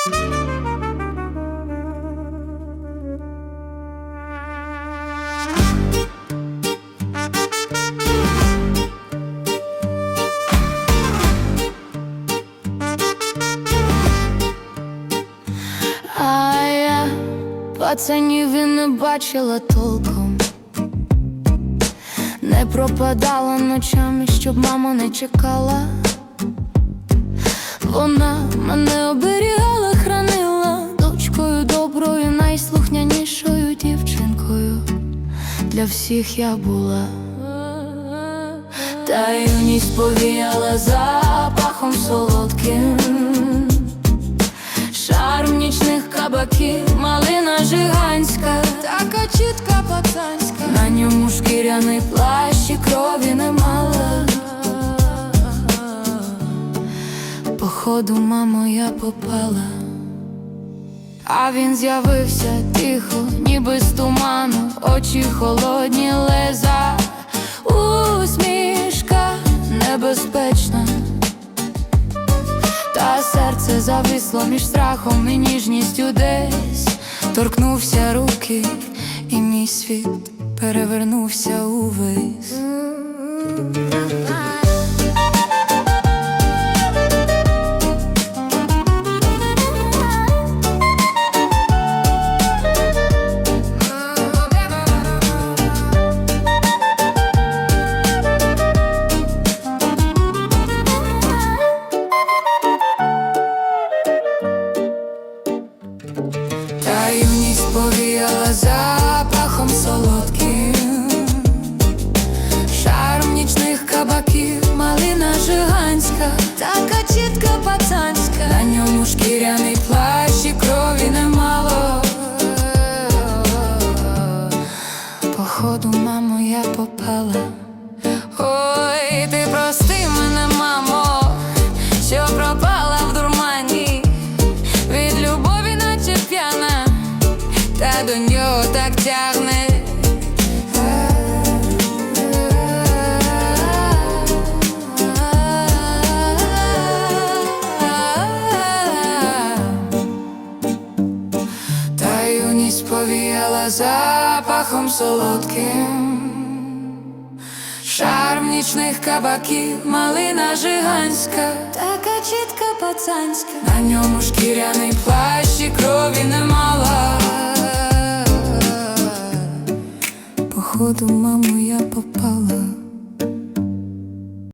А я пацанів і не бачила толком, не пропадала ночами, щоб мама не чекала. Вона мене обирала Для всіх я була. Та юність повіяла запахом солодким. Шарм нічних кабаків, малина жиганська, така чітка пацанська. На ньому шкіряний плащ і крові не мала. Походу, мамо, я попала. А він з'явився тихо, ніби з туману, очі холодні леза, усмішка небезпечна. Та серце зависло між страхом і ніжністю десь торкнувся руки, і мій світ перевернувся увесь. Така чітка пацанська, на ньому шкіряний плащ і крові немало. Походу, мамо, я попала. Юність повіяла запахом солодким. Шарм нічних кабаків, малина жиганська, така чітка пацанська, на ньому шкіряний плащ і крові немала. Походу, мамо, я попала.